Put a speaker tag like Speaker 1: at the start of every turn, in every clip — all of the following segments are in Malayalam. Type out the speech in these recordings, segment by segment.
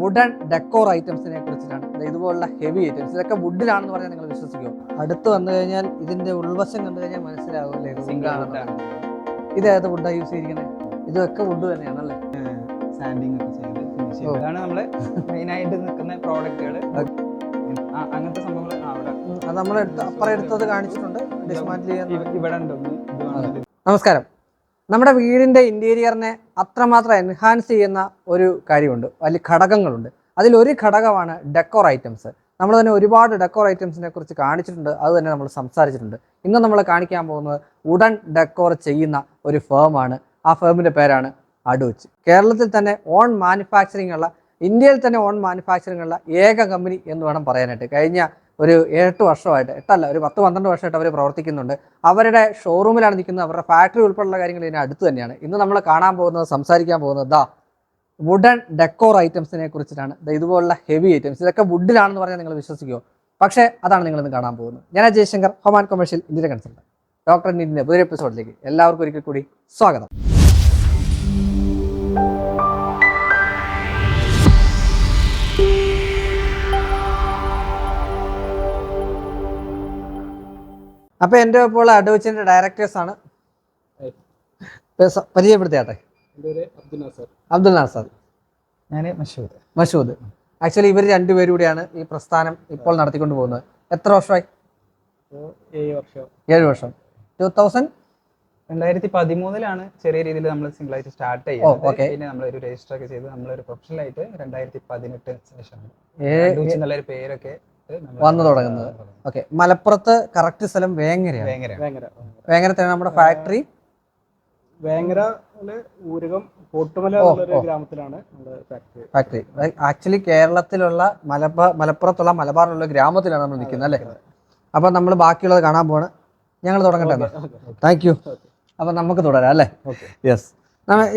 Speaker 1: വുഡൻ ഡെക്കോർ ഐറ്റംസിനെ കുറിച്ചിട്ടാണ്. ഇതുപോലുള്ള ഹെവി ഐറ്റംസ് ഇതൊക്കെ വുഡിലാണെന്ന് പറഞ്ഞാൽ നിങ്ങൾ വിശ്വസിക്കുമോ അടുത്ത് വന്നു കഴിഞ്ഞാൽ ഇതിന്റെ ഉൾവശം കണ്ടു കഴിഞ്ഞാൽ മനസ്സിലാവില്ലേ ഇത് ഏത് വുഡാണ് യൂസ് ചെയ്തിരിക്കുന്നത് ഇതൊക്കെ വുഡ് തന്നെയാണല്ലേ
Speaker 2: സാൻഡിങ് ഒക്കെ ചെയ്ത് നിൽക്കുന്ന പ്രോഡക്റ്റുകൾ അങ്ങനത്തെ സംഭവങ്ങൾ അവിടെ
Speaker 1: അത് നമ്മൾ അപ്പുറം എടുത്തത് കാണിച്ചിട്ടുണ്ട്.
Speaker 2: ഇവിടെ
Speaker 1: നമസ്കാരം. നമ്മുടെ വീടിന്റെ ഇന്റീരിയറിനെ അത്രമാത്രം എൻഹാൻസ് ചെയ്യുന്ന ഒരു കാര്യമുണ്ട്. വലിയ ഘടകങ്ങളുണ്ട്. അതിലൊരു ഘടകമാണ് ഡെക്കോർ ഐറ്റംസ് നമ്മൾ തന്നെ ഒരുപാട് ഡെക്കോർ ഐറ്റംസിനെ കുറിച്ച് കാണിച്ചിട്ടുണ്ട്. അത് തന്നെ നമ്മൾ സംസാരിച്ചിട്ടുണ്ട്. ഇന്ന് നമ്മൾ കാണിക്കാൻ പോകുന്നത് ഉടൻ ഡെക്കോർ ചെയ്യുന്ന ഒരു ഫേമാണ് ആ ഫേമിന്റെ പേരാണ് അഡൂച്ച് കേരളത്തിൽ തന്നെ ഓൺ മാനുഫാക്ചറിംഗ് ഉള്ള ഇന്ത്യയിൽ തന്നെ ഓൺ മാനുഫാക്ചറിംഗ് ഉള്ള ഏക കമ്പനി എന്ന് വേണം പറയാനായിട്ട്. കഴിഞ്ഞ ഒരു എട്ട് വർഷമായിട്ട് എട്ടല്ല ഒരു പത്ത് പന്ത്രണ്ട് വർഷമായിട്ട് അവർ പ്രവർത്തിക്കുന്നുണ്ട്. അവരുടെ ഷോറൂമിലാണ് നിൽക്കുന്നത്. അവരുടെ ഫാക്ടറി ഉൾപ്പെടെയുള്ള കാര്യങ്ങൾ ഇതിന് അടുത്ത് തന്നെയാണ്. ഇന്ന് നമ്മൾ കാണാൻ പോകുന്നത് സംസാരിക്കാൻ പോകുന്നത് ദാ വുഡൻ ഡെക്കോർ ഐറ്റംസിനെ കുറിച്ചിട്ടാണ്. ഇതുപോലുള്ള ഹെവി ഐറ്റംസ് ഇതൊക്കെ വുഡിലാണെന്ന് പറഞ്ഞാൽ നിങ്ങൾ വിശ്വസിക്കുമോ പക്ഷേ അതാണ് നിങ്ങൾ ഇന്ന് കാണാൻ പോകുന്നത്. ഞാൻ ജയശങ്കർ ഹൊമാൻ കൊമേഴ്ഷ്യൽ ഇന്ത്യൻ കൺസൾട്ടന്റ് ഡോക്ടർ നീറ്റിന്റെ പുതിയ എപ്പിസോഡിലേക്ക് എല്ലാവർക്കും ഒരിക്കൽ കൂടി സ്വാഗതം. അപ്പൊ എന്റെ ഇപ്പോൾ അഡോച്ചിന്റെ ഡയറക്ടേഴ്സ് ആണ്. പരിചയപ്പെടുത്തിയാട്ടെ? അബ്ദുൽ നാസർ.
Speaker 2: ഞാൻ മഷൂദ്.
Speaker 1: മഷൂദ്. ആക്ച്വലി ഇവർ രണ്ടുപേരും കൂടിയാണ് ഈ പ്രസ്ഥാനം ഇപ്പോൾ നടത്തിക്കൊണ്ട് പോകുന്നത്. എത്ര വർഷമായി?
Speaker 2: ഏഴ് വർഷം.
Speaker 1: ടൂ തൗസൻഡ്
Speaker 2: രണ്ടായിരത്തി പതിമൂന്നിലാണ് ചെറിയ രീതിയിൽ നമ്മൾ സിംഗിൾ ആയിട്ട് സ്റ്റാർട്ട് ചെയ്യുന്നത്. പിന്നെ നമ്മൾ ഒരു രജിസ്റ്റർ ഒക്കെ ചെയ്ത് നമ്മളൊരു പ്രൊഫഷണൽ ആയിട്ട് രണ്ടായിരത്തി പതിനെട്ട് ശേഷമാണ് പേരൊക്കെ
Speaker 1: വന്നു തുടങ്ങുന്നത്. ഓക്കെ. മലപ്പുറത്ത് കറക്റ്റ് സ്ഥലം വേങ്ങരയാണ്.
Speaker 2: വേങ്ങര.
Speaker 1: തന്നെ നമ്മുടെ ഫാക്ടറി.
Speaker 3: വേങ്ങര ഊരകം കോട്ടുമല
Speaker 1: ഓ,
Speaker 3: ഗ്രാമത്തിലാണ് നമ്മുടെ ഫാക്ടറി.
Speaker 1: ഫാക്ടറി. ആക്ച്വലി കേരളത്തിലുള്ള മലബാർ മലപ്പുറത്തുള്ള മലബാറിലുള്ള ഗ്രാമത്തിലാണ് നമ്മൾ നിൽക്കുന്നത് അല്ലേ? അപ്പൊ നമ്മൾ ബാക്കിയുള്ളത് കാണാൻ പോവാണ്. ഞങ്ങൾ തുടങ്ങട്ടെ താങ്ക് യു അപ്പൊ നമുക്ക് തുടരാം അല്ലേ? യെസ്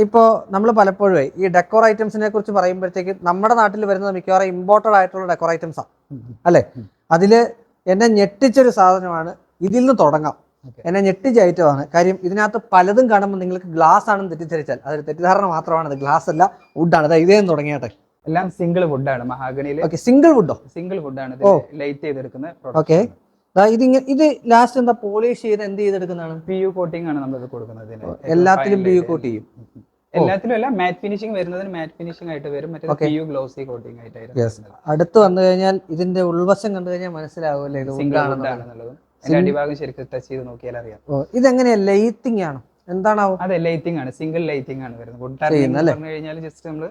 Speaker 1: ഇപ്പോൾ നമ്മൾ പലപ്പോഴും ഈ ഡെക്കോർ ഐറ്റംസിനെ കുറിച്ച് പറയുമ്പോഴത്തേക്ക് നമ്മുടെ നാട്ടിൽ വരുന്നത് മിക്കവാറും ഇമ്പോർട്ടഡ് ആയിട്ടുള്ള ഡെക്കോർ ഐറ്റംസാണ് അല്ലേ? അതിൽ എന്നെ ഞെട്ടിച്ചൊരു സാധനമാണ് ഇതിൽ നിന്ന് തുടങ്ങാം. എന്നെ ഞെട്ടിച്ച ഐറ്റമാണ്. കാര്യം ഇതിനകത്ത് പലതും കാണുമ്പോൾ നിങ്ങൾക്ക് ഗ്ലാസ് ആണെന്ന് തെറ്റിദ്ധരിച്ചാൽ അതൊരു തെറ്റിദ്ധാരണ മാത്രമാണ്. അത് ഗ്ലാസ് അല്ല വുഡാണ് അതായത് ഇതേന്ന് തുടങ്ങിയാട്ടെ.
Speaker 2: എല്ലാം സിംഗിൾ വുഡാണ് മഹാഗണിയിൽ
Speaker 1: ഓക്കെ സിംഗിൾ വുഡോ
Speaker 2: സിംഗിൾ വുഡാണ്. ലൈറ്റ് ചെയ്തെടുക്കുന്നത്
Speaker 1: ഓക്കെ. ഇതിങ്ങനെ ഇത് ലാസ്റ്റ് എന്താ പോളിഷ് ചെയ്ത് എന്ത് ചെയ്തെടുക്കുന്നതാണ്?
Speaker 2: പി യു കോട്ടിംഗ് ആണ് നമ്മൾ കൊടുക്കുന്നത്.
Speaker 1: എല്ലാത്തിലും പി യു കോട്ട് ചെയ്യും.
Speaker 2: എല്ലാത്തിലും അല്ല മാറ്റ് ഫിനിഷിംഗ് വരുന്നതിന് മാറ്റ് ഫിനിഷിംഗ് ആയിട്ട് വരും. മറ്റേ. പി യു ഗ്ലോസി കോട്ടിംഗ് ആയിട്ടായിരുന്നു
Speaker 1: അടുത്ത് വന്നു കഴിഞ്ഞാൽ ഇതിന്റെ ഉൾവശം കണ്ടു കഴിഞ്ഞാൽ മനസ്സിലാവുമല്ലേ? ഇത്
Speaker 2: അടിഭാഗം ശരിക്കും ടച്ച് ചെയ്ത് നോക്കിയാൽ അറിയാം.
Speaker 1: ഇതെങ്ങനെയാ ലൈറ്റിംഗ് ആണോ? എന്താണാവോ?
Speaker 2: അതെ ലൈറ്റിംഗ് ആണ്. സിംഗിൾ ലൈറ്റിംഗ് ആണ് വരുന്നത്. പറഞ്ഞു കഴിഞ്ഞാൽ ജസ്റ്റ് നമ്മൾ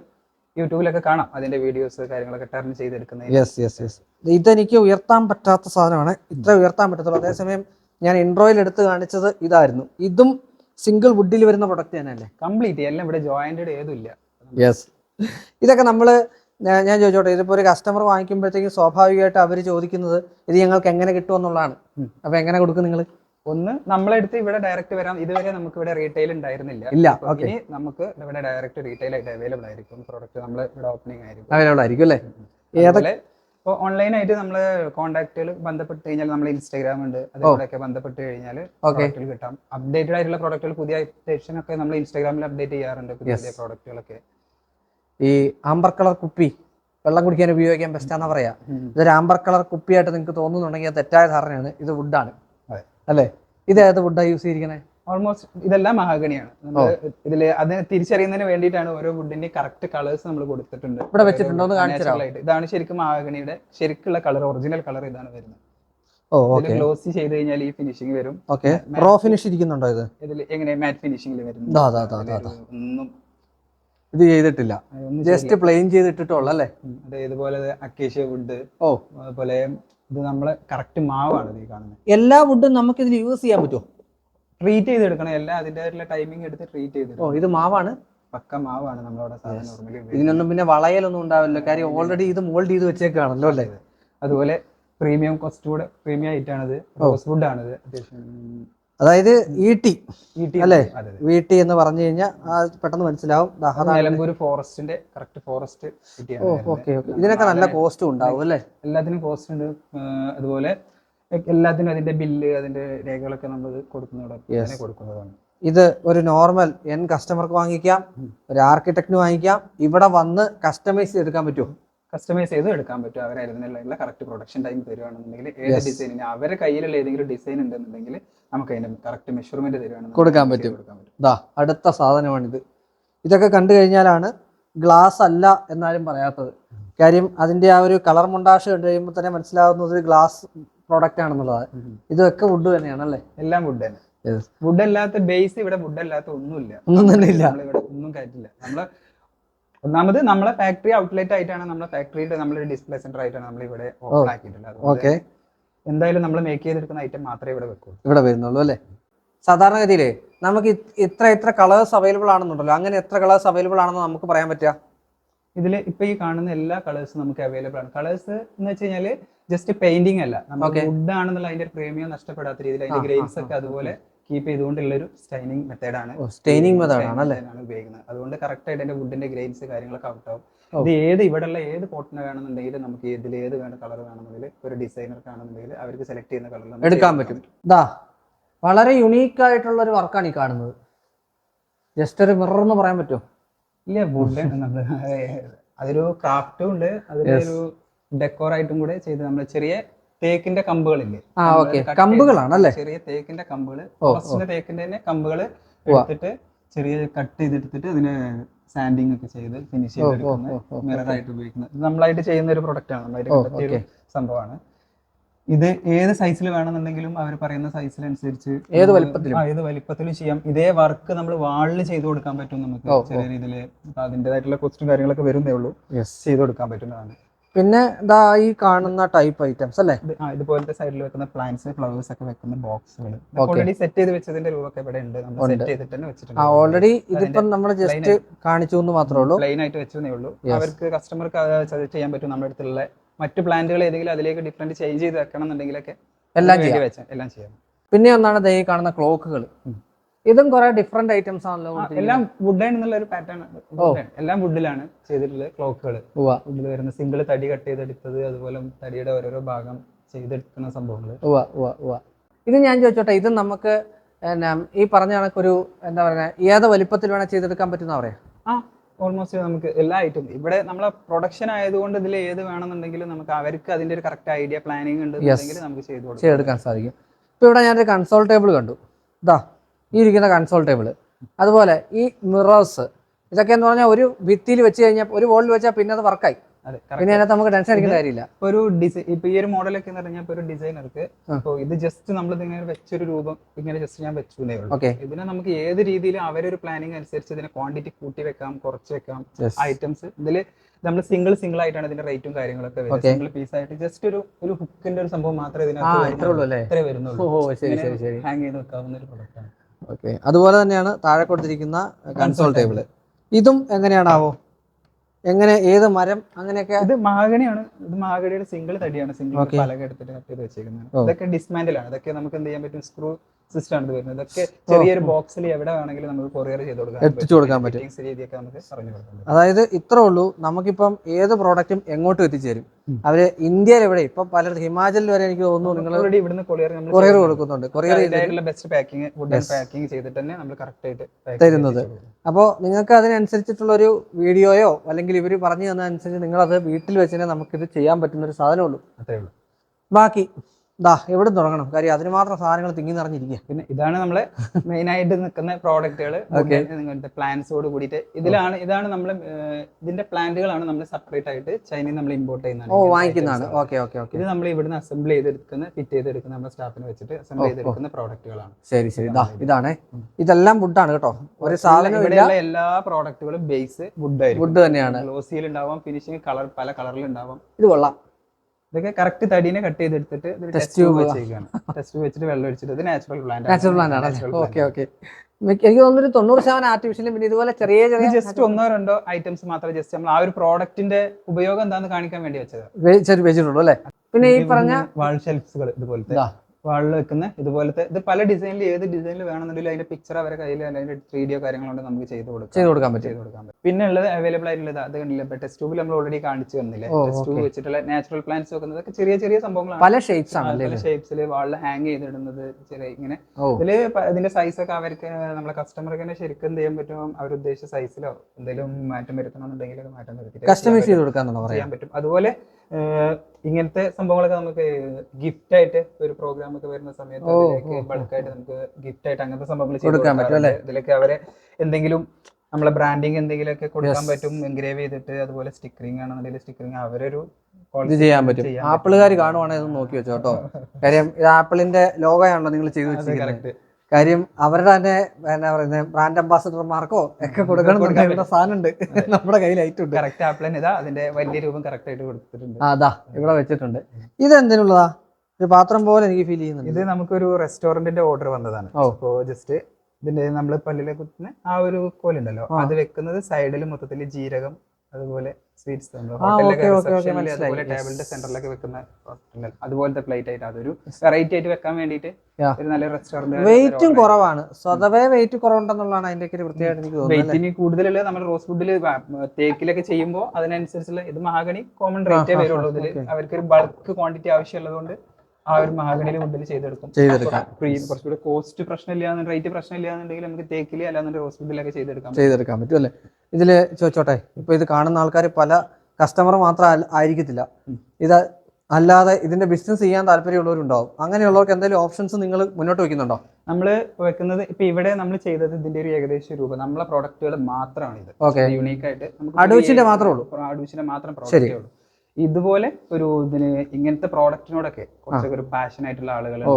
Speaker 2: യൂട്യൂബിലൊക്കെ കാണാം അതിന്റെ വീഡിയോസ് കാര്യങ്ങളൊക്കെ ടേൺ ചെയ്തെടുക്കുന്നത്
Speaker 1: യെസ് യെസ് യെസ് ഇതെനിക്ക് ഉയർത്താൻ പറ്റാത്ത സാധനമാണ്. ഇത്ര ഉയർത്താൻ പറ്റത്തുള്ളൂ. അതേസമയം ഞാൻ ഇൻട്രോയിൽ എടുത്ത് കാണിച്ചത് ഇതായിരുന്നു. ഇതും സിംഗിൾ വുഡിൽ വരുന്ന പ്രൊഡക്റ്റ് തന്നെയല്ലേ?
Speaker 2: കംപ്ലീറ്റ് എല്ലാം ഇവിടെ ജോയിന്റഡ് ഏതുമില്ല.
Speaker 1: യെസ് ഇതൊക്കെ നമ്മൾ ഞാൻ ചോദിച്ചോട്ടെ ഇതിപ്പോ ഒരു കസ്റ്റമർ വാങ്ങിക്കുമ്പോഴത്തേക്കും സ്വാഭാവികമായിട്ട് അവർ ചോദിക്കുന്നത് ഇത് ഞങ്ങൾക്ക് എങ്ങനെ കിട്ടുമെന്നുള്ളതാണ്.
Speaker 2: ഉം.
Speaker 1: അപ്പൊ എങ്ങനെ കൊടുക്കും നിങ്ങൾ
Speaker 2: ഒന്ന് നമ്മളെടുത്ത് ഇവിടെ ഡയറക്റ്റ് വരാം. ഇതുവരെ നമുക്ക് ഇവിടെ റീറ്റെയിൽ ഉണ്ടായിരുന്നില്ല.
Speaker 1: ഇല്ല
Speaker 2: ഇനി നമുക്ക് ഇവിടെ ഡയറക്റ്റ് റീറ്റെയിൽ ആയിട്ട് അവൈലബിൾ ആയിരിക്കും. പ്രോഡക്റ്റ് നമ്മൾ ഇവിടെ ഓപ്പണിംഗ് ആയിരിക്കും.
Speaker 1: അവൈലബിൾ ആയിരിക്കും അല്ലേ? ഏതൊക്കെ
Speaker 2: ഇപ്പോൾ ഓൺലൈനായിട്ട് നമ്മൾ കോൺടാക്റ്റുകൾ ബന്ധപ്പെട്ട് കഴിഞ്ഞാൽ നമ്മൾ ഇൻസ്റ്റാഗ്രാം ഉണ്ട്. അതിലൂടെയൊക്കെ ബന്ധപ്പെട്ട് കഴിഞ്ഞാൽ പ്രോഡക്റ്റുകൾ കിട്ടാം. അപ്ഡേറ്റഡ് ആയിട്ടുള്ള പ്രോഡക്റ്റുകൾ പുതിയ അപ്ഡേഷൻ ഒക്കെ നമ്മൾ ഇൻസ്റ്റാഗ്രാമിൽ അപ്ഡേറ്റ് ചെയ്യാറുണ്ട് പുതിയ പ്രോഡക്റ്റുകളൊക്കെ
Speaker 1: ഈ ആംബർ കളർ കുപ്പി വെള്ളം കുടിക്കാൻ ഉപയോഗിക്കാൻ ബെസ്റ്റാന്നാ പറയാ. ഇതൊരു ആംബർ കളർ കുപ്പിയായിട്ട് നിങ്ങൾക്ക് തോന്നുന്നുണ്ടെങ്കിൽ തെറ്റായ ധാരണയാണ്. ഇത് വുഡാണ്. അല്ലേ? ഇത് ഏത് വുഡാണ് യൂസ് ചെയ്തിരിക്കുന്നത്
Speaker 2: ഓൾമോസ്റ്റ് ഇതെല്ലാം മഹാഗണിയാണ് ഇതിൽ ഇതിൽ അതിനെ തിരിച്ചറിയുന്നതിന് വേണ്ടിയിട്ടാണ് ഓരോ വുഡിന്റെ കറക്റ്റ് കളേഴ്സ് നമ്മൾ കൊടുത്തിട്ടുണ്ട്.
Speaker 1: ഇവിടെ വെച്ചിട്ടുണ്ടോ?
Speaker 2: ആയിട്ട്. ഇതാണ് ശരിക്കും മഹാഗണിയുടെ ശരിക്കുള്ള കളർ ഒറിജിനൽ കളർ ഇതാണ് വരുന്നത്. ഗ്ലോസി ചെയ്ത് കഴിഞ്ഞാൽ ഈ ഫിനിഷിംഗ് വരും.
Speaker 1: ഓക്കെ റോ ഫിനിഷ് ഇരിക്കുന്നുണ്ടോ ഇത്?
Speaker 2: ഇതിൽ എങ്ങനെ മാറ്റ് ഫിനിഷിംഗിൽ വരുന്നത്. ഒന്നും
Speaker 1: ഇത് ചെയ്തിട്ടില്ല. ജസ്റ്റ് പ്ലെയിൻ ചെയ്തിട്ടുള്ളൂ അല്ലേ?
Speaker 2: അതെ ഇതുപോലെ അക്കേഷ്യ വുഡ്
Speaker 1: ഓ.
Speaker 2: അതുപോലെ ഇത് നമ്മൾ കറക്റ്റ് മാവാണ് ഇത് കാണുന്നത്
Speaker 1: എല്ലാ വുഡും നമുക്ക് ഇതിൽ യൂസ് ചെയ്യാൻ പറ്റുമോ
Speaker 2: ട്രീറ്റ് ചെയ്തെടുക്കണം. എല്ലാം അതിന്റെ ടൈമിംഗ് എടുത്ത് ട്രീറ്റ്
Speaker 1: ചെയ്ത്
Speaker 2: ഓ
Speaker 1: ഇത് മാവാണ്?
Speaker 2: പക്ക മാവാണ് നമ്മളവിടെ
Speaker 1: ഇതിനൊന്നും പിന്നെ വളയലൊന്നും ഉണ്ടാവില്ല കാര്യം ഓൾറെഡി ഇത് മോൾഡ് ചെയ്ത് വെച്ചേക്കാണല്ലോ അല്ലേ?
Speaker 2: അതുപോലെ പ്രീമിയം കോസ്റ്റ് കൂടെ പ്രീമിയം ആയിട്ടാണിത് റോസ് വുഡ് ആണിത്. അത്യാവശ്യം
Speaker 1: അതായത് ഈട്ടി
Speaker 2: ടി
Speaker 1: അല്ലേ?
Speaker 2: വി ടി
Speaker 1: വീട്ടി എന്ന് പറഞ്ഞു കഴിഞ്ഞാൽ പെട്ടെന്ന് മനസ്സിലാവും.
Speaker 2: നിലമ്പൂർ ഫോറസ്റ്റിന്റെ കറക്റ്റ് ഫോറസ്റ്റ്
Speaker 1: ഓക്കെ ഓക്കെ. ഇതിനൊക്കെ നല്ല കോസ്റ്റും ഉണ്ടാവും അല്ലേ?
Speaker 2: എല്ലാത്തിനും കോസ്റ്റ് ഉണ്ട്. അതുപോലെ എല്ലാത്തിനും അതിന്റെ ബില്ല് അതിന്റെ രേഖകളൊക്കെ നമ്മൾ കൊടുക്കുന്നതോടെ കൊടുക്കുന്നതാണ്.
Speaker 1: ഇത് ഒരു നോർമൽ എൻ കസ്റ്റമർക്ക് വാങ്ങിക്കാം ഒരു ആർക്കിടെക്റ്റിന് വാങ്ങിക്കാം. ഇവിടെ വന്ന് കസ്റ്റമൈസ് ചെയ്തെടുക്കാൻ പറ്റുമോ?
Speaker 2: കസ്റ്റമൈസ് ചെയ്ത് എടുക്കാൻ പറ്റും. അവർ അതിനുള്ള കറക്റ്റ് പ്രൊഡക്ഷൻ ടൈം തരുവാണെന്നുണ്ടെങ്കിൽ ഏത്. ഡിസൈനിന് അവരെ കയ്യിലുള്ള ഏതെങ്കിലും ഡിസൈൻ ഉണ്ടെന്നുണ്ടെങ്കിൽ നമുക്ക് അതിന്റെ കറക്റ്റ് മെഷർമെന്റ് തരുവാണെങ്കിൽ
Speaker 1: കൊടുക്കാൻ പറ്റും.
Speaker 2: ചെയ്ത് കൊടുക്കാൻ പറ്റും.
Speaker 1: അടുത്ത സാധനമാണിത്. ഇതൊക്കെ കണ്ടു കഴിഞ്ഞാലാണ് ഗ്ലാസ് അല്ല എന്നാലും പറയാത്തത്. കാര്യം അതിന്റെ ആ ഒരു കളർ മുണ്ടാഷ് കണ്ടു കഴിയുമ്പോൾ തന്നെ മനസ്സിലാവുന്നത് ഗ്ലാസ് പ്രോഡക്റ്റ് ആണെന്നുള്ളത് ഇതൊക്കെ വുഡ് തന്നെയാണ് അല്ലേ?
Speaker 2: എല്ലാം വുഡ് തന്നെ. വുഡ് അല്ലാത്ത ബേസ് ഇവിടെ വുഡ് അല്ലാത്ത ഒന്നുമില്ല.
Speaker 1: ഒന്നും തന്നെ ഇല്ല.
Speaker 2: നമ്മളിവിടെ ഒന്നും കയറ്റില്ല. നമ്മൾ ഒന്നാമത് നമ്മളെ ഫാക്ടറി ഔട്ട്ലെറ്റ് ആയിട്ടാണ് നമ്മളെ ഫാക്ടറിയുടെ നമ്മളൊരു ഡിസ്പ്ലേ സെന്റർ ആയിട്ടാണ് നമ്മൾ ഇവിടെ ഓപ്പൺ ആക്കിയിട്ടുള്ളത്.
Speaker 1: ഓക്കെ
Speaker 2: എന്തായാലും നമ്മൾ മേക്ക് ചെയ്തെടുക്കുന്ന ഐറ്റം മാത്രമേ ഇവിടെ വെക്കുള്ളൂ.
Speaker 1: ഇവിടെ വരുന്നുള്ളൂ അല്ലേ? സാധാരണഗതിയിൽ നമുക്ക് ഇത്ര ഇത്ര കളേഴ്സ് അവൈലബിൾ ആണെന്നുണ്ടല്ലോ. അങ്ങനെ എത്ര കളേഴ്സ് അവൈലബിൾ ആണെന്ന് നമുക്ക് പറയാൻ പറ്റുക?
Speaker 2: ഇതിൽ ഇപ്പൊ ഈ കാണുന്ന എല്ലാ കളേഴ്സും നമുക്ക് അവൈലബിൾ ആണ്. കളേഴ്സ് എന്ന് വെച്ച് കഴിഞ്ഞാൽ ജസ്റ്റ് പെയിന്റിംഗ് അല്ല. നമുക്ക്
Speaker 1: ഫുഡ്
Speaker 2: വുഡ് ആണെന്നുള്ള അതിന്റെ പ്രീമിയം നഷ്ടപ്പെടാത്ത രീതിയിൽ അതിന്റെ
Speaker 1: ആ,
Speaker 2: ഗ്രെയിൻസ് ഒക്കെ അതുപോലെ കീപ്പ് ചെയ്തുകൊണ്ടുള്ള ഒരു സ്റ്റൈനിങ്
Speaker 1: മെത്തേഡാണ് സ്റ്റൈനിങ്
Speaker 2: മെത്തേഡാണ് ഉപയോഗിക്കുന്നത്. അതുകൊണ്ട് കറക്റ്റ് ആയിട്ട് അതിന്റെ വുഡിന്റെ ഗ്രെയിൻസ് കാര്യങ്ങളൊക്കെ ഔട്ട് ആവും. ഇത് ഏത് ഇവിടെയുള്ള ഏത് പോട്ടിന് വേണമെന്നുണ്ടെങ്കിൽ നമുക്ക് ഇതിൽ ഏത് വേണ്ട കളർ വേണമെന്നുണ്ടെങ്കിൽ ഒരു ഡിസൈനർ ആണെന്നുണ്ടെങ്കിൽ അവർക്ക് സെലക്ട് ചെയ്യുന്ന കളർ
Speaker 1: എടുക്കാൻ പറ്റും. ഇതാ വളരെ യുണീക്ക് ആയിട്ടുള്ള ഒരു വർക്കാണ് ഈ കാണുന്നത്. ജസ്റ്റ് ഒരു മിറർ എന്ന് പറയാൻ പറ്റുമോ?
Speaker 2: ഇല്ല വുഡ് അതൊരു ക്രാഫ്റ്റും ഉണ്ട്. അതിലൊരു ഡെക്കോർ ആയിട്ടും കൂടെ ചെയ്ത് നമ്മൾ ചെറിയ തേക്കിന്റെ കമ്പുകളില്ലേ?
Speaker 1: ആ ഓക്കെ. കമ്പുകളാണല്ലേ?
Speaker 2: ചെറിയ തേക്കിന്റെ
Speaker 1: കമ്പുകൾ
Speaker 2: ഫസ്റ്റിന്റെ തേക്കിന്റെ തന്നെ കമ്പുകൾ
Speaker 1: ഉവ്വ.
Speaker 2: എടുത്തിട്ട് ചെറിയ കട്ട് ചെയ്തെടുത്തിട്ട് അതിന് സാൻഡിങ് ഒക്കെ ചെയ്ത് ഫിനിഷ് ചെയ്തെടുക്കുന്ന മിറർ ആയിട്ട് ഉപയോഗിക്കുന്നത് ഇത് നമ്മളായിട്ട് ചെയ്യുന്ന ഒരു പ്രൊഡക്റ്റ് ആണ്. നമ്മളായിട്ട് ഒരു. സംഭവമാണ്. ഇത് ഏത് സൈസിൽ വേണമെന്നുണ്ടെങ്കിലും അവർ പറയുന്ന സൈസിലനുസരിച്ച്
Speaker 1: ഏത് വലിപ്പത്തിലും?
Speaker 2: ഏത് വലിപ്പത്തിലും ചെയ്യാം. ഇതേ വർക്ക് നമ്മൾ വാളിൽ ചെയ്തു കൊടുക്കാൻ പറ്റും നമുക്ക്. ചെറിയ രീതിയിൽ അതിന്റെതായിട്ടുള്ള കോസ്റ്റും കാര്യങ്ങളൊക്കെ വരുന്നേ ഉള്ളൂ.
Speaker 1: യെസ്
Speaker 2: ചെയ്ത് കൊടുക്കാൻ പറ്റുന്നതാണ്.
Speaker 1: പിന്നെ ഇതാ ഈ കാണുന്ന ടൈപ്പ് ഐറ്റംസ് അല്ലേ?
Speaker 2: ഇതുപോലത്തെ സൈഡിൽ വെക്കുന്ന പ്ലാന്റ്സ് ഫ്ലവേഴ്സ് ഒക്കെ വെക്കുന്ന ബോക്സുകൾ ഓൾറെഡി സെറ്റ് ചെയ്ത് വെച്ചതിന്റെ രൂപമൊക്കെ ഇവിടെ ഉണ്ട്. നമ്മൾ സെറ്റ് ചെയ്തിട്ട് തന്നെ വെച്ചിട്ടുണ്ട്.
Speaker 1: ഓൾറെഡി ഇതിപ്പം നമ്മൾ ജസ്റ്റ് കാണിച്ചു എന്ന് മാത്രമേ ഉള്ളൂ.
Speaker 2: പ്ലെയിൻ ആയിട്ട് വെച്ചതേ ഉള്ളൂ. അവർക്ക് കസ്റ്റമർക്ക് സജസ്റ്റ് ചെയ്യാൻ പറ്റും നമ്മുടെ അടുത്തുള്ള മറ്റു പ്ലാന്റുകൾ ഏതെങ്കിലും അതിലേക്ക് ഡിഫറെന്റ് ചേഞ്ച് ചെയ്ത് വെക്കണം എന്നുണ്ടെങ്കിലൊക്കെ
Speaker 1: എല്ലാം ചെയ്യാം.
Speaker 2: എല്ലാം ചെയ്യാം.
Speaker 1: പിന്നെ ഒന്നാണ് ദേ ഈ കാണുന്ന ക്ലോക്കുകൾ ഇതും കുറെ ഡിഫറെന്റ് ഐറ്റംസ് ആണല്ലോ
Speaker 2: എല്ലാം വുഡ് എന്നുള്ള ഒരു പാറ്റേൺ എല്ലാം വുഡിലാണ് ചെയ്തിട്ടുള്ളത് ക്ലോക്കുകൾ വുഡിൽ വരുന്ന സിംഗിൾ തടി കട്ട് ചെയ്തെടുത്തത് അതുപോലെ തടിയുടെ ഓരോരോ ഭാഗം ചെയ്തെടുക്കുന്ന സംഭവങ്ങൾ
Speaker 1: ഇത് ഞാൻ ചോദിച്ചോട്ടെ ഇത് നമുക്ക് ഈ പറഞ്ഞ കണക്കൊരു എന്താ പറയുക ഏത് വലിപ്പത്തിൽ വേണേൽ ചെയ്തെടുക്കാൻ പറ്റുന്ന പറയാം?
Speaker 2: ഓൾമോസ്റ്റ് നമുക്ക് എല്ലാ ഐറ്റം ഇവിടെ നമ്മളെ പ്രൊഡക്ഷൻ ആയതുകൊണ്ട് ഇതിൽ ഏത് വേണമെന്നുണ്ടെങ്കിലും നമുക്ക് അവർക്ക് അതിന്റെ ഒരു കറക്റ്റ് ഐഡിയ പ്ലാനിങ് ഉണ്ട് നമുക്ക് ചെയ്തു
Speaker 1: ചെയ്തെടുക്കാൻ സാധിക്കും. ഇപ്പൊ ഇവിടെ ഞാനൊരു കൺസോൾ ടേബിൾ കണ്ടു. ഇതാ ഈ ഇരിക്കുന്ന കൺസോൾ ടേബിൾ അതുപോലെ ഈ മിറേഴ്സ് ഇതൊക്കെ എന്ന് പറഞ്ഞാൽ ഒരു ഭിത്തിയിൽ വെച്ച് കഴിഞ്ഞാൽ ഒരു വോളിൽ വെച്ചാൽ പിന്നെ അത് വർക്കായി പിന്നെ അതിനകത്ത് നമുക്ക് ടെൻഷൻ അടിക്കേണ്ട കാര്യമില്ല.
Speaker 2: ഇപ്പൊ ഒരു ഡിസൈൻ ഇപ്പൊ ഈ ഒരു മോഡലൊക്കെ എന്ന് പറഞ്ഞാൽ ഒരു ഡിസൈനർക്ക്. ഇപ്പൊ ഇത് ജസ്റ്റ് നമ്മൾ ഇങ്ങനെ വെച്ചൊരു രൂപം ഇങ്ങനെ ജസ്റ്റ് ഞാൻ വെച്ചു
Speaker 1: ഓക്കെ
Speaker 2: ഇതിനെ നമുക്ക് ഏത് രീതിയിൽ അവരൊരു പ്ലാനിങ് അനുസരിച്ച് ഇതിനെ ക്വാണ്ടിറ്റി കൂട്ടി വെക്കാം കുറച്ച് വെക്കാം ഐറ്റംസ് ഇതിൽ നമ്മൾ സിംഗിൾ സിംഗിൾ ആയിട്ടാണ് ഇതിന്റെ റേറ്റും കാര്യങ്ങളൊക്കെ വരുന്നത്. സിംഗിൾ പീസ് ആയിട്ട് ജസ്റ്റ് ഒരു ഒരു ഹുക്കിന്റെ ഒരു സംഭവം മാത്രമേ ഇതിനകത്ത് വരുന്നുള്ളൂ. ഹാങ് ചെയ്ത് വെക്കാവുന്ന ഒരു പ്രൊഡക്റ്റ് ആണ്.
Speaker 1: ഓക്കെ. അതുപോലെ തന്നെയാണ് താഴെ കൊടുത്തിരിക്കുന്ന കൺസോൾ ടേബിൾ ഇതും എങ്ങനെയാണാവോ? എങ്ങനെ ഏത് മരം അങ്ങനെയൊക്കെ?
Speaker 2: ഇത് മാഗണിയാണ്. ഇത് മാഗണിയുടെ സിംഗിൾ തടിയാണ്. സിംഗിൾ പലക എടുത്തിട്ട് കട്ട് ചെയ്ത് വെച്ചേക്കുന്നത് ഇതൊക്കെ ഡിസ്മാൻഡിൽ ആണ്. ഇതൊക്കെ നമുക്ക് എന്ത് ചെയ്യാൻ പറ്റും? സ്ക്രൂ സിസ്റ്റം ആണ് ഇത് വരുന്നത്. ഇതൊക്കെ ചെറിയൊരു ബോക്സിൽ എവിടെ വേണമെങ്കിലും നമുക്ക് കൊറിയർ ചെയ്ത് കൊടുക്കാം
Speaker 1: എത്തിച്ചു കൊടുക്കാൻ പറ്റും.
Speaker 2: രീതിയൊക്കെ നമുക്ക് പറഞ്ഞു
Speaker 1: അതായത് ഇത്രേ ഉള്ളൂ. നമുക്കിപ്പം ഏത് പ്രോഡക്റ്റും എങ്ങോട്ടും എത്തിച്ചേരും അവർ ഇന്ത്യയിൽ എവിടെ? ഇപ്പൊ പലരും ഹിമാചലിൽ വരെ എനിക്ക് തോന്നുന്നു നിങ്ങൾ
Speaker 2: ഇവിടുന്ന് കൊറിയർ
Speaker 1: കൊടുക്കുന്നുണ്ട്. കൊറിയർ
Speaker 2: ബെസ്റ്റ് പാക്കിംഗ് പാക്കിംഗ് ചെയ്തിട്ട് തന്നെ നമ്മൾ കറക്റ്റ് ആയിട്ട്
Speaker 1: തരുന്നത്. അപ്പോൾ നിങ്ങൾക്ക് അതിനനുസരിച്ചിട്ടുള്ള ഒരു വീഡിയോയോ അല്ലെങ്കിൽ ഇവർ പറഞ്ഞു തന്നതനുസരിച്ച് നിങ്ങളത് വീട്ടിൽ വെച്ച് തന്നെ നമുക്കിത് ചെയ്യാൻ പറ്റുന്ന ഒരു സാധനമുള്ളൂ
Speaker 2: അത്രേ ഉള്ളൂ.
Speaker 1: ബാക്കി ദാ എവിടെ തുടങ്ങണം? കാര്യം അതിന് മാത്രം സാധനങ്ങൾ തിങ്ങി നിറഞ്ഞിരിക്കുക
Speaker 2: പിന്നെ ഇതാണ് നമ്മൾ മെയിൻ ആയിട്ട് നിൽക്കുന്ന പ്രോഡക്റ്റുകൾ. നിങ്ങളുടെ പ്ലാന്റ്സോട് കൂടിയിട്ട് ഇതിലാണ് ഇതാണ് നമ്മൾ ഇതിന്റെ പ്ലാന്റുകളാണ് നമ്മൾ സെപ്പറേറ്റ് ആയിട്ട് ചൈനയിൽ നമ്മൾ ഇമ്പോർട്ട് ചെയ്യുന്നത്
Speaker 1: ഓ വാങ്ങിക്കുന്നതാണ്. ഓക്കെ ഓക്കെ ഓക്കെ
Speaker 2: ഇത് നമ്മൾ ഇവിടുന്ന് അസംബിൾ ചെയ്തെടുക്കുന്ന ഫിറ്റ് ചെയ്തെടുക്കുന്ന നമ്മുടെ സ്റ്റാഫിനെ വെച്ചിട്ട് അസംബിൾ ചെയ്തെടുക്കുന്ന പ്രോഡക്റ്റുകളാണ്
Speaker 1: ശരി ശരി. ദാ ഇതാണ്. ഇതെല്ലാം വുഡാണ് കേട്ടോ. ഒരു സാധനം
Speaker 2: ഇവിടെയുള്ള എല്ലാ പ്രോഡക്റ്റുകളും ബേസ് വുഡ് ആയിരിക്കും.
Speaker 1: വുഡ് തന്നെയാണ്.
Speaker 2: ഗ്ലോസിയിൽ ഉണ്ടാവാം ഫിനിഷിംഗ് കളർ പല കളറിൽ ഉണ്ടാവാം
Speaker 1: ഇത് കൊള്ളാം.
Speaker 2: ഇതൊക്കെ കറക്റ്റ് തടീനെ കട്ട് ചെയ്തെടുത്തിട്ട് ടെസ്റ്റ്
Speaker 1: ട്യൂബ്
Speaker 2: വെച്ചേക്കാണ്. ടെസ്റ്റ് വെച്ചിട്ട് വെള്ളം ഒഴിച്ചിട്ട് ഇത് നാച്ചുറൽ പ്ലാന്റ്
Speaker 1: നാച്ചുറൽ പ്ലാന്റ് ആണ്. ഓക്കെ ഓക്കെ എനിക്ക് തോന്നുന്നു തൊണ്ണൂറ് ശതമാനം ആർട്ടിഫിഷ്യലും പിന്നെ ഇതുപോലെ ചെറിയ ചെറിയ
Speaker 2: ജസ്റ്റ് ഒന്നോ രണ്ടോ ഐറ്റംസ് മാത്രമേ ജസ്റ്റ് നമ്മൾ ആ ഒരു പ്രോഡക്റ്റിന്റെ ഉപയോഗം എന്താണെന്ന് കാണിക്കാൻ വേണ്ടി വെച്ചത്.
Speaker 1: വെച്ചിട്ടുള്ളൂ അല്ലേ? പിന്നെ ഈ പറഞ്ഞ
Speaker 2: വാൾ ഷെൽഫ്സുകൾ ഇതുപോലത്തെ
Speaker 1: ഇതാ
Speaker 2: വാളിൽ വെക്കുന്ന ഇതുപോലത്തെ ഇത് പല ഡിസൈനിൽ ഏത് ഡിസൈനിൽ വേണമെന്നുണ്ടെങ്കിലും അതിന്റെ പിക്ചർ അവരെ കയ്യിൽ അതിന്റെ ത്രീ ഡിയോ കാര്യങ്ങളുണ്ട് നമുക്ക് ചെയ്ത് കൊടുക്കാം.
Speaker 1: ചെയ്ത് കൊടുക്കാൻ പറ്റും.
Speaker 2: ചെയ്ത് കൊടുക്കാൻ പറ്റും. പിന്നെ ഉള്ളത് അവൈലബിൾ ആയിട്ടുള്ളത് അത് കണ്ടില്ല? ടെസ്റ്റ് ട്യൂബിൽ നമ്മൾ ഓൾറെഡി കാണിച്ചു തന്നില്ലേ? ടെസ്റ്റ് ട്യൂബ് വെച്ചിട്ടുള്ള നാച്ചുറൽ പ്ലാന്റ്സ് വെക്കുന്നത് ഒക്കെ ചെറിയ ചെറിയ സംഭവങ്ങളാണ്.
Speaker 1: പല ഷേപ്സ് ആണ്
Speaker 2: പല ഷേപ്സിൽ വാളിൽ ഹാങ് ചെയ്തിടുന്നത് ചെറിയ ഇങ്ങനെ. ഇതിൽ ഇതിന്റെ സൈസ് ഒക്കെ അവർക്ക് നമ്മളെ കസ്റ്റമർക്ക് തന്നെ ശരിക്കും എന്ത് ചെയ്യാൻ പറ്റും? അവർ ഉദ്ദേശിച്ച സൈസിലോ എന്തെങ്കിലും മാറ്റം വരുത്തണമെന്നുണ്ടെങ്കിൽ മാറ്റം വരുത്തി
Speaker 1: കസ്റ്റമൈസ് ചെയ്ത് കൊടുക്കാൻ
Speaker 2: ചെയ്യാൻ പറ്റും. അതുപോലെ ഇങ്ങനത്തെ സംഭവങ്ങളൊക്കെ നമുക്ക് ഗിഫ്റ്റ് ആയിട്ട് ഒരു പ്രോഗ്രാം ഒക്കെ വരുന്ന സമയത്ത് അതിലേക്ക്. ബൾക്കായിട്ട് നമുക്ക് ഗിഫ്റ്റ് ആയിട്ട് അങ്ങനത്തെ സംഭവങ്ങൾ
Speaker 1: കൊടുക്കാൻ പറ്റും.
Speaker 2: ഇതിലേക്ക് അവരെ എന്തെങ്കിലും നമ്മളെ ബ്രാൻഡിങ് എന്തെങ്കിലുമൊക്കെ കൊടുക്കാൻ പറ്റും എൻഗ്രേവ് ചെയ്തിട്ട് അതുപോലെ സ്റ്റിക്കറിംഗ് ആണെന്നുണ്ടെങ്കിൽ സ്റ്റിക്കറിംഗ് അവരൊരു
Speaker 1: ഇത് ചെയ്യാൻ പറ്റും ആപ്പിളുകാർ കാണുവാണെങ്കിൽ നോക്കി വെച്ചോ കേട്ടോ കാര്യം ഇത് ആപ്പിളിന്റെ ലോഗോയാണല്ലോ നിങ്ങൾ ചെയ്തു വെച്ചിരിക്കുന്നത്. കാര്യം അവരുടെ തന്നെ എന്നാ പറയുന്നത് ബ്രാൻഡ് അംബാസഡർമാർക്കോ ഒക്കെ കൊടുക്കണം സാധനമുണ്ട്. നമ്മുടെ കയ്യിൽ ആയിട്ടുണ്ട്
Speaker 2: കറക്റ്റ് ആപ്ലൻ ഇതാ. അതിന്റെ വലിയ രൂപം കറക്റ്റ് ആയിട്ട് കൊടുത്തിട്ടുണ്ട്.
Speaker 1: അതാ ഇവിടെ വെച്ചിട്ടുണ്ട്. ഇത് എന്തിനുള്ളതാ? ഒരു പാത്രം പോലെ എനിക്ക് ഫീൽ ചെയ്യുന്നുണ്ട്.
Speaker 2: ഇത് നമുക്കൊരു റെസ്റ്റോറന്റിന്റെ ഓർഡർ വന്നതാണ്.
Speaker 1: ഓ.
Speaker 2: അപ്പോ ജസ്റ്റ് ഇതിന്റെ നമ്മൾ പല്ലിലെ കുത്തിന് ആ ഒരു കോലുണ്ടല്ലോ. അത് വെക്കുന്നത് സൈഡിൽ മൊത്തത്തിൽ ജീരകം അതുപോലെ സ്വീറ്റ്സ് അതുപോലെ. ടേബിളിന്റെ സെന്ററിലൊക്കെ വെക്കുന്ന അതുപോലത്തെ പ്ലേറ്റ് ആയിട്ട് അതൊരു വെറൈറ്റി ആയിട്ട് വെക്കാൻ വേണ്ടിയിട്ട് ഒരു നല്ല റെസ്റ്റോറന്റ്
Speaker 1: വെയിറ്റും കുറവാണ്. സ്വതവേ വെയിറ്റ് കുറവുണ്ടെന്നുള്ളതാണ് അതിന്റെ ഒക്കെ ഒരു പ്രത്യേകത എനിക്ക് തോന്നുന്നത്?
Speaker 2: വെയിറ്റിന് കൂടുതലുള്ള നമ്മൾ റോസ് ഫുഡിൽ തേക്കിലൊക്കെ ചെയ്യുമ്പോൾ അതിനനുസരിച്ചുള്ള ഇത് മഹാഗണി കോമൺ റേറ്റേ വരുള്ളൂ. ഇതിൽ അവർക്ക് ഒരു ബൾക്ക് ക്വാണ്ടിറ്റി ആവശ്യമുള്ളതുകൊണ്ട് ആ ഒരു മഹാഗണിയിൽ വുഡിൽ ചെയ്തെടുക്കും.
Speaker 1: ചെയ്തെടുക്കാം.
Speaker 2: കോസ്റ്റ് പ്രശ്നം കോസ്റ്റ് പ്രശ്നമില്ല റേറ്റ് പ്രശ്നമില്ല എന്നുണ്ടെങ്കിൽ നമുക്ക് തേക്കിൽ അല്ലാന്നുണ്ടെങ്കിൽ ഹോസ്പിറ്റലൊക്കെ വുഡിലൊക്കെ ചെയ്തെടുക്കാം
Speaker 1: ചെയ്തെടുക്കാൻ പറ്റും. അല്ലേ? ഇതിൽ ചോദിച്ചോട്ടെ ഇപ്പൊ ഇത് കാണുന്ന ആൾക്കാർ പല കസ്റ്റമർ മാത്രം ആയിരിക്കത്തില്ല. ഇത് അല്ലാതെ ഇതിന്റെ ബിസിനസ് ചെയ്യാൻ താല്പര്യമുള്ളവരുണ്ടാവും. അങ്ങനെയുള്ളവർക്ക് എന്തെങ്കിലും ഓപ്ഷൻസ് നിങ്ങൾ മുന്നോട്ട് വെക്കുന്നുണ്ടോ
Speaker 2: നമ്മൾ വെക്കുന്നത് ഇപ്പൊ ഇവിടെ നമ്മൾ ചെയ്തത് ഇതിന്റെ ഒരു ഏകദേശ രൂപം. നമ്മളെ പ്രോഡക്റ്റുകൾ മാത്രമാണ് ഇത് യൂണീക്ക് ആയിട്ട്
Speaker 1: അഡൂച്ചിന്റെ മാത്രമേ ഉള്ളൂ.
Speaker 2: അഡൂച്ചിന്റെ മാത്രം. പ്രോഡക്റ്റേ ഉള്ളൂ. ഇതുപോലെ ഒരു ഇതിന് ഇങ്ങനത്തെ പ്രോഡക്റ്റിനോടൊക്കെ കുറച്ചൊക്കെ ഒരു പാഷൻ ആയിട്ടുള്ള ആളുകൾ
Speaker 1: ഓ.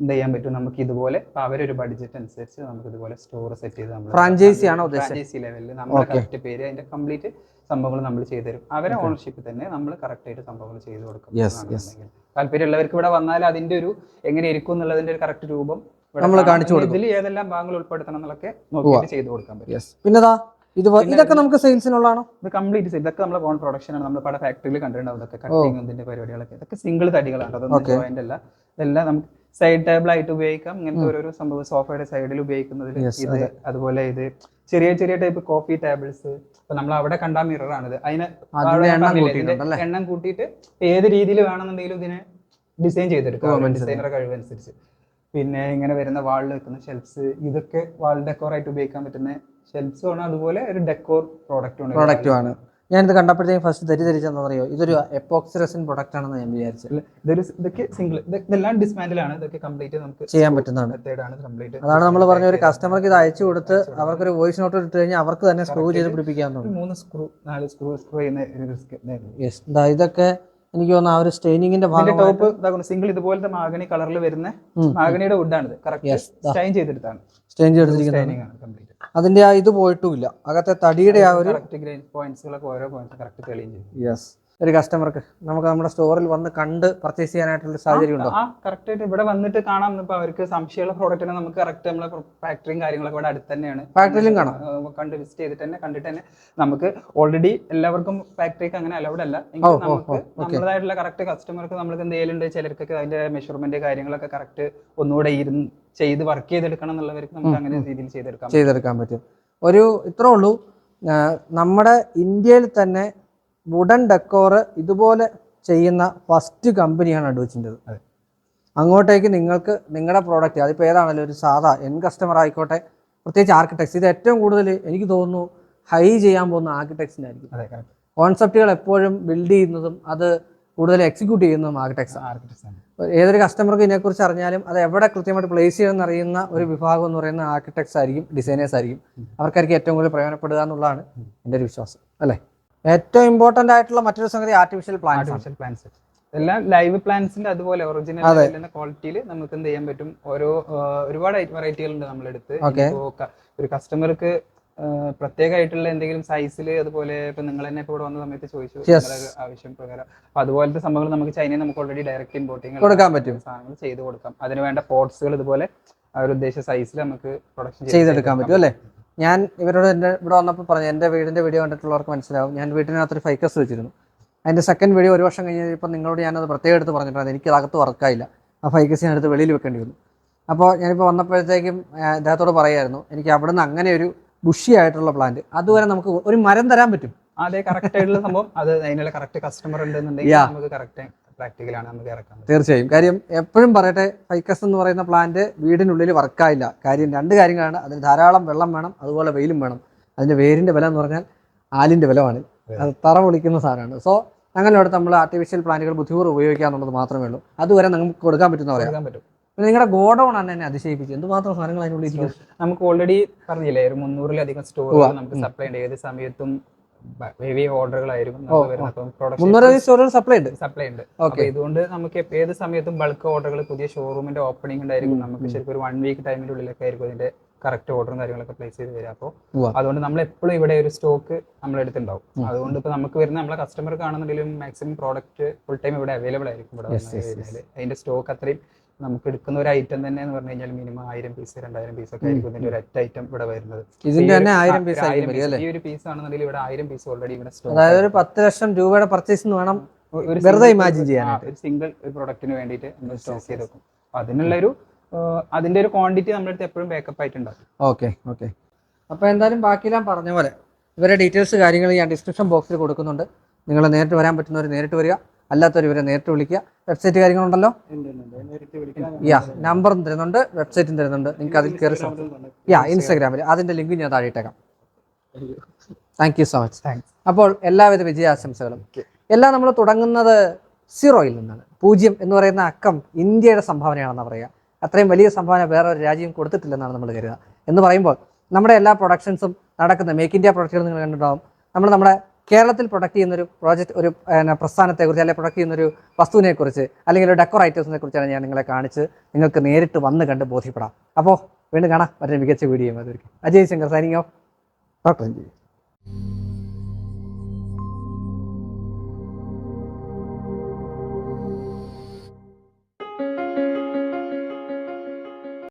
Speaker 2: എന്ത് ചെയ്യാൻ പറ്റും? നമുക്ക് ഇതുപോലെ അവരൊരു ബഡ്ജറ്റ് അനുസരിച്ച് നമുക്ക് ഇതുപോലെ സ്റ്റോർ സെറ്റ് ചെയ്ത് നമ്മൾ
Speaker 1: Franchisee ആണോ
Speaker 2: ഫ്രാഞ്ചൈസി ലെവലിൽ നമ്മുടെ. കറക്റ്റ് പേര് അതിന്റെ കംപ്ലീറ്റ് സംഭവങ്ങൾ നമ്മൾ ചെയ്തു തരും. അവരെ ഓണർഷിപ്പിൽ തന്നെ നമ്മൾ കറക്റ്റ് ആയിട്ട് സംഭവങ്ങൾ ചെയ്തു കൊടുക്കും. താല്പര്യമുള്ളവർക്ക് ഇവിടെ വന്നാൽ അതിന്റെ ഒരു എങ്ങനെ ഇരിക്കും എന്നുള്ളതിന്റെ ഒരു കറക്റ്റ് രൂപം നമ്മൾ
Speaker 1: കാണിച്ചു കൊടുക്കും.
Speaker 2: ഇതിൽ ഏതെല്ലാം ഭാഗങ്ങൾ ഉൾപ്പെടുത്തണം എന്നൊക്കെ നോക്കിയിട്ട് ചെയ്തു കൊടുക്കാൻ പറ്റും.
Speaker 1: പിന്നെ ഇത് ഇതൊക്കെ നമുക്ക് സെയിൽസിനുള്ളതാണോ?
Speaker 2: ഇത് കംപ്ലീറ്റ് ഇതൊക്കെ നമ്മുടെ ഓൺ പ്രൊഡക്ഷൻ ആണ്. നമ്മൾ പല ഫാക്ടറിയിൽ കണ്ടിട്ടുണ്ടാവും. ഇതൊക്കെ കട്ടിങ് ഇതിന്റെ പരിപാടികളൊക്കെ. ഇതൊക്കെ സിംഗിൾ തടികളാണ്. അതൊന്നും
Speaker 1: പോയിന്റ്
Speaker 2: ജോയിന്റ് അല്ല. ഇതെല്ലാം നമുക്ക് സൈഡ് ടേബിൾ ആയിട്ട് ഉപയോഗിക്കാം. ഇങ്ങനത്തെ ഓരോരോ സംഭവം സോഫയുടെ സൈഡിൽ ഉപയോഗിക്കുന്നതിൽ ഇത് അതുപോലെ ഇത് ചെറിയ ചെറിയ ടൈപ്പ് കോഫി ടേബിൾസ് ഇപ്പൊ നമ്മൾ അവിടെ കണ്ട മിറർ ആണിത് അതിന്
Speaker 1: എണ്ണം
Speaker 2: കൂട്ടിയിട്ട് ഏത് രീതിയിൽ വേണമെന്നുണ്ടെങ്കിലും ഇതിനെ ഡിസൈൻ ചെയ്തെടുക്കാം. ഡിസൈനറെ കഴിവനുസരിച്ച്. പിന്നെ ഇങ്ങനെ വരുന്ന വാളിൽ വെക്കുന്ന ഷെൽഫ്സ് ഇതൊക്കെ വാൾ ഡെക്കോർ ആയിട്ട് ഉപയോഗിക്കാൻ പറ്റുന്ന ഷെൽഫ്സും ആണ്. അതുപോലെ ഒരു ഡെക്കോർ പ്രോഡക്റ്റും
Speaker 1: പ്രോഡക്റ്റും ആണ്. ഞാനിത് കണ്ടപ്പോഴത്തേക്കും ഫസ്റ്റ് തെറ്റിദ്ധരിച്ചെന്ന് പറയുമോ ഇതൊരു എപ്പോക്സി റെസിൻ പ്രൊഡക്റ്റ് ആണെന്ന് ഞാൻ വിചാരിച്ചത്
Speaker 2: ഇതൊരു ഇതൊക്കെ സിംഗിൾ ഇതെല്ലാം ഡിസ്മാൻഡിൽ ആണ്. ഇതൊക്കെ കംപ്ലീറ്റ് നമുക്ക്
Speaker 1: ചെയ്യാൻ പറ്റുന്നതാണ്.
Speaker 2: കംപ്ലീറ്റ്
Speaker 1: അതാണ് നമ്മൾ പറഞ്ഞ ഒരു കസ്റ്റമർക്ക് ഇത് അയച്ചു കൊടുത്ത് അവർക്കൊരു വോയിസ് നോട്ട് ഇട്ട് കഴിഞ്ഞാൽ അവർക്ക് തന്നെ സ്ക്രൂ ചെയ്ത് പിടിപ്പിക്കാവുന്നു
Speaker 2: മൂന്ന് സ്ക്രൂ നാല് സ്ക്രൂ സ്ക്രൂ ചെയ്യുന്ന ഒരു റിസ്ക്
Speaker 1: യെസ് ഇതാ ഇതൊക്കെ എനിക്ക് തോന്നുന്നു ആ ഒരു സ്റ്റെയിനിങ്ങിന്റെ ഭാഗം
Speaker 2: ടോപ്പ് സിംഗിൾ ഇതുപോലത്തെ മാഗണി കളറിൽ വരുന്ന. മാഗണിയുടെ വുഡാണ് ഇത് കറക്റ്റ്. സ്റ്റൈൻ ചെയ്തെടുത്താണ്
Speaker 1: സ്റ്റെയിൻ
Speaker 2: ചെയ്തെടുത്തിരിക്കുന്നത്
Speaker 1: അതിന്റെ ആ ഇത് പോയിട്ടുമില്ല. അകത്തെ തടിയുടെ ആ ഒരു
Speaker 2: കറക്റ്റ് ഗ്രേഡ് പോയിന്റ്സുകളൊക്കെ ഓരോ പോയിന്റ്സ് കറക്റ്റ് തെളിയും ചെയ്യും.
Speaker 1: യെസ് ഒരു കസ്റ്റമർക്ക് നമുക്ക് നമ്മുടെ സ്റ്റോറിൽ വന്ന് കണ്ട് പർച്ചേസ് ചെയ്യാനായിട്ടുള്ള സാഹചര്യം ഉണ്ടോ
Speaker 2: ആ കറക്റ്റ് ആയിട്ട് ഇവിടെ വന്നിട്ട് കാണാം. ഇപ്പൊ അവർക്ക് സംശയമുള്ള പ്രോഡക്റ്റിനെ നമുക്ക് കറക്റ്റ് നമ്മളെ ഫാക്ടറിയും കാര്യങ്ങളൊക്കെ ഇവിടെ അടുത്ത് തന്നെയാണ്.
Speaker 1: ഫാക്ടറിയിലും കാണാം.
Speaker 2: കണ്ട് വിസിറ്റ് ചെയ്തിട്ട് തന്നെ കണ്ടിട്ട് തന്നെ നമുക്ക് ഓൾറെഡി എല്ലാവർക്കും ഫാക്ടറിക്ക് അങ്ങനെ അലൗഡ് അല്ല. എങ്കിൽ നമുക്ക്. നമ്മുടേതായിട്ടുള്ള കറക്റ്റ് കസ്റ്റമർക്ക് നമ്മൾക്ക് എന്തെങ്കിലും ചിലർക്കൊക്കെ അതിന്റെ മെഷർമെന്റ് കാര്യങ്ങളൊക്കെ കറക്റ്റ് ഒന്നുകൂടെ ഇരുന്ന് ചെയ്ത് വർക്ക് ചെയ്തെടുക്കണം എന്നുള്ളവർക്ക് നമുക്ക് അങ്ങനെ രീതിയിൽ ചെയ്തെടുക്കാം.
Speaker 1: ചെയ്തെടുക്കാൻ പറ്റും. ഒരു ഇത്രേ ഉള്ളൂ. നമ്മുടെ ഇന്ത്യയിൽ തന്നെ വുഡൻ ഡെക്കോറ് ഇതുപോലെ ചെയ്യുന്ന ഫസ്റ്റ് കമ്പനിയാണ്
Speaker 2: അഡ്വച്ചിന്റെത്.
Speaker 1: അങ്ങോട്ടേക്ക് നിങ്ങൾക്ക് നിങ്ങളുടെ പ്രോഡക്റ്റ് അതിപ്പോൾ ഏതാണല്ലോ ഒരു സാധാ എൻ കസ്റ്റമർ ആയിക്കോട്ടെ പ്രത്യേകിച്ച് ആർക്കിടെക്സ് ഇത് ഏറ്റവും കൂടുതൽ എനിക്ക് തോന്നുന്നു ഹൈ ചെയ്യാൻ പോകുന്ന ആർക്കിടെക്ട്സിന്റെ ആയിരിക്കും കോൺസെപ്റ്റുകൾ എപ്പോഴും ബിൽഡ് ചെയ്യുന്നതും അത് കൂടുതൽ എക്സിക്യൂട്ട് ചെയ്യുന്നതും
Speaker 2: ആർക്കിടെക്സ് ആർക്കിടെക്സ്
Speaker 1: ഏതൊരു കസ്റ്റമർക്ക് ഇതിനെക്കുറിച്ച് അറിഞ്ഞാലും അത് എവിടെ കൃത്യമായിട്ട് പ്ലേസ് ചെയ്യണമെന്ന് അറിയുന്ന ഒരു വിഭാഗം എന്ന് പറയുന്ന ആർക്കിടെക്സ് ആയിരിക്കും ഡിസൈനേഴ്സ് ആയിരിക്കും. അവർക്കായിരിക്കും ഏറ്റവും കൂടുതൽ പ്രയോജനപ്പെടുക എന്നുള്ളതാണ് എന്റെ ഒരു വിശ്വാസം. അല്ലേ? ഏറ്റവും ഇമ്പോർട്ടന്റ് ആയിട്ടുള്ള മറ്റൊരു സംഗതി ആർട്ടിഫിഷ്യൽ പ്ലാന്റ്സ് ആണ്.
Speaker 2: ആർട്ടിഫിഷ്യൽ പ്ലാന്റ്സ് എല്ലാം ലൈവ് പ്ലാന്റ്സിന്റെ അതുപോലെ ഒറിജിനൽ. ക്വാളിറ്റിയിൽ നമുക്ക് എന്ത് ചെയ്യാൻ പറ്റും? ഓരോ ഒരുപാട് വെറൈറ്റികൾ ഉണ്ട് നമ്മളെടുത്ത്. ഒരു കസ്റ്റമർക്ക് പ്രത്യേകമായിട്ടുള്ള എന്തെങ്കിലും സൈസിൽ അതുപോലെ ഇപ്പൊ നിങ്ങൾ തന്നെ ഇപ്പോൾ ഇവിടെ വന്ന സമയത്ത് ചോദിച്ചു ആവശ്യം പ്രകാരം. അപ്പൊ അതുപോലത്തെ സംഭവങ്ങൾ നമുക്ക് ചൈനയിൽ നമുക്ക് ഓൾറെഡി ഡയറക്റ്റ് ഇമ്പോർട്ടിങ്
Speaker 1: കൊടുക്കാൻ പറ്റും.
Speaker 2: സാധനങ്ങൾ ചെയ്ത് കൊടുക്കാം. അതിന് വേണ്ട പോർട്സുകൾ ഇതുപോലെ ആ ഒരു ഉദ്ദേശ സൈസിൽ നമുക്ക് പ്രൊഡക്ഷൻ
Speaker 1: ചെയ്തെടുക്കാൻ പറ്റും അല്ലേ? ഞാൻ ഇവരോട് എന്റെ ഇവിടെ വന്നപ്പോൾ പറഞ്ഞു എന്റെ വീടിന്റെ വീഡിയോ കണ്ടിട്ടുള്ളവർക്ക് മനസ്സിലാവും. ഞാൻ വീട്ടിനകത്തൊരു ഫൈക്കസ് വെച്ചിരുന്നു. അതിന്റെ സെക്കൻഡ് വീഡിയോ ഒരു വർഷം കഴിഞ്ഞപ്പോൾ നിങ്ങളോട് ഞാനത് പ്രത്യേകം എടുത്ത് പറഞ്ഞിട്ടുണ്ട്. എനിക്ക് അകത്ത് വർക്കായില്ല ആ ഫൈക്കസ് ഞാൻ എടുത്ത് വെളിയിൽ വെക്കേണ്ടി വന്നു. അപ്പോൾ ഞാനിപ്പോൾ വന്നപ്പോഴത്തേക്കും അദ്ദേഹത്തോട് പറയായിരുന്നു എനിക്ക് അവിടുന്ന് അങ്ങനെ ഒരു ബുഷി ആയിട്ടുള്ള പ്ലാന്റ് അതുവരെ നമുക്ക് ഒരു മരം തരാൻ പറ്റും.
Speaker 2: അതെ കറക്റ്റ് ആയിട്ടുള്ള സംഭവം അത് അതിനുള്ള കറക്റ്റ് കസ്റ്റമർ ഉണ്ടെന്നുണ്ടെങ്കിൽ. നമുക്ക് കറക്റ്റ് പ്രാക്ടിക്കലാണ് നമുക്ക് ഇറക്കാൻ
Speaker 1: തീർച്ചയായും. കാര്യം എപ്പോഴും പറയട്ടെ ഫൈക്കസ് എന്ന് പറയുന്ന പ്ലാന്റ് വീടിനുള്ളിൽ വർക്കായില്ല കാര്യം രണ്ട് കാര്യങ്ങളാണ്. അതിന് ധാരാളം വെള്ളം വേണം അതുപോലെ വെയിലും വേണം. അതിന്റെ വേരിന്റെ വില എന്ന് പറഞ്ഞാൽ ആലിന്റെ വിലമാണ് അത് തറ പൊളിക്കുന്ന സാധനമാണ്. സോ അങ്ങനെയുള്ള നമ്മൾ ആർട്ടിഫിഷ്യൽ പ്ലാന്റുകൾ ബുദ്ധിപൂർവം ഉപയോഗിക്കുക എന്നുള്ളത് മാത്രമേ ഉള്ളൂ. അതുവരെ നമുക്ക് കൊടുക്കാൻ പറ്റുന്ന പറയാം.
Speaker 2: പറ്റും.
Speaker 1: പിന്നെ നിങ്ങളുടെ ഗോഡൗൺ ആണ് എന്നെ അതിശയിപ്പിച്ചത്. എന്തുമാത്രം സാധനങ്ങൾ അതിനുള്ളിൽ
Speaker 2: നമുക്ക് ഓൾറെഡി പറഞ്ഞില്ലേ ഒരു മുന്നൂറിലധികം സ്റ്റോറുകൾ നമുക്ക് സപ്ലൈ ഉണ്ട്. ഏത് സമയത്തും ഹെവി ഓർഡറുകളായിരിക്കും
Speaker 1: മുന്നൂറ് സ്റ്റോറുകൾ സപ്ലൈ ഉണ്ട്.
Speaker 2: സപ്ലൈ ഉണ്ട്. ഇതുകൊണ്ട് നമുക്ക് ഏത് സമയത്തും ബൾക്ക് ഓർഡറുകൾ പുതിയ ഷോറൂമിന്റെ ഓപ്പണിംഗ് ഉണ്ടായിരിക്കും. നമുക്ക് ശരിക്കും ഒരു വൺ വീക്ക് ടൈമിന്റെ ഉള്ളിലൊക്കെ ആയിരിക്കും അതിന്റെ കറക്റ്റ് ഓർഡറും കാര്യങ്ങളൊക്കെ പ്ലേസ് ചെയ്ത് തരാം അപ്പോൾ. അതുകൊണ്ട് നമ്മൾ എപ്പോഴും ഇവിടെ ഒരു സ്റ്റോക്ക് നമ്മൾ അടുത്തുണ്ടാവും. അതുകൊണ്ട് ഇപ്പൊ നമുക്ക് വരുന്ന നമ്മളെ കസ്റ്റമർ കാണുന്നുണ്ടെങ്കിലും മാക്സിമം പ്രോഡക്റ്റ് ഫുൾ ടൈം ഇവിടെ അവൈലബിൾ ആയിരിക്കും ഇവിടെ അതിന്റെ സ്റ്റോക്ക് അത്രയും നമുക്ക് എടുക്കുന്ന ഒരു ഐറ്റം തന്നെ എന്ന് പറഞ്ഞു കഴിഞ്ഞാൽ മിനിമം ആയിരം പീസ് രണ്ടായിരം പീസ് ഒക്കെ ആയിരിക്കും ഇതിന്റെ ഒരു ഒറ്റ ഐറ്റം ഇവിടെ വരുന്നത്.
Speaker 1: ഇതിന്റെ തന്നെ ആയിരം പീസ്
Speaker 2: ആയിരം ഈ ഒരു പീസ് ആണെന്നുണ്ടെങ്കിൽ ഇവിടെ ആയിരം പീസ് ഓൾറെഡി ഇവിടെ സ്റ്റോക്ക്
Speaker 1: അതായത് ഒരു പത്ത് ലക്ഷം രൂപയുടെ പർച്ചേസ് വേണം വെറുതെ
Speaker 2: ഇമാജിൻ
Speaker 1: ചെയ്യാൻ
Speaker 2: ഒരു സിംഗിൾ ഒരു പ്രൊഡക്റ്റിന് വേണ്ടിയിട്ട് നമ്മൾ സ്റ്റോക്ക് ചെയ്ത് വെക്കും. അതിനുള്ള ഒരു അതിന്റെ ഒരു ക്വാണ്ടിറ്റി നമ്മുടെ അടുത്ത് എപ്പോഴും ബാക്കപ്പ് ആയിട്ടുണ്ടാവും.
Speaker 1: ഓക്കെ ഓക്കെ അപ്പോൾ എന്തായാലും ബാക്കിയെല്ലാം പറഞ്ഞ പോലെ ഇവരുടെ ഡീറ്റെയിൽസ് കാര്യങ്ങൾ ഞാൻ ഡിസ്ക്രിപ്ഷൻ ബോക്സിൽ കൊടുക്കുന്നുണ്ട്. നിങ്ങൾ നേരിട്ട് വരാൻ പറ്റുന്നവർ നേരിട്ട് വരിക. അല്ലാത്തവർ ഇവരെ നേരിട്ട് വിളിക്കുക. വെബ്സൈറ്റ് കാര്യങ്ങളുണ്ടല്ലോ? യാ നമ്പറും തരുന്നുണ്ട് വെബ്സൈറ്റും തരുന്നുണ്ട്. നിങ്ങൾക്ക് അതിൽ കയറി യാ ഇൻസ്റ്റാഗ്രാമിൽ അതിന്റെ ലിങ്ക് ഞാൻ താഴെ ഇട്ടേക്കാം. Thank you so much
Speaker 2: thanks
Speaker 1: അപ്പോൾ എല്ലാവിധ വിജയാശംസകളും. എല്ലാം നമ്മൾ തുടങ്ങുന്നത് സീറോയിൽ നിന്നാണ്. പൂജ്യം എന്ന് പറയുന്ന അക്കം ഇന്ത്യയുടെ സംഭാവനയാണെന്ന് പറയുക. അത്രയും വലിയ സംഭാവന വേറെ ഒരു രാജ്യം കൊടുത്തിട്ടില്ലെന്നാണ് നമ്മൾ കരുതുക. എന്ന് പറയുമ്പോൾ നമ്മുടെ എല്ലാ പ്രൊഡക്ഷൻസും നടക്കുന്ന മേക്ക് ഇന്ത്യ പ്രൊഡക്റ്റുകൾ നിങ്ങൾ കണ്ടിട്ടുണ്ടാവും. നമ്മൾ നമ്മുടെ കേരളത്തിൽ പ്രൊഡക്റ്റ് ചെയ്യുന്ന ഒരു പ്രോജക്റ്റ് ഒരു പ്രസ്ഥാനത്തെ പ്രസ്ഥാനത്തെക്കുറിച്ച് അല്ലെങ്കിൽ പ്രൊഡക്റ്റ് ചെയ്യുന്ന ഒരു വസ്തുവിനെക്കുറിച്ച് അല്ലെങ്കിൽ ഒരു ഡെക്കോർ ഐറ്റംസിനെ കുറിച്ചാണ് ഞാൻ നിങ്ങളെ കാണിച്ച് നിങ്ങൾക്ക് നേരിട്ട് വന്ന് കണ്ട് ബോധ്യപ്പെടാം. അപ്പോൾ വീണ്ടും കാണാം. മറ്റൊരു മികച്ച video അതൊരിക്കും Ajay Shankar signing off doctor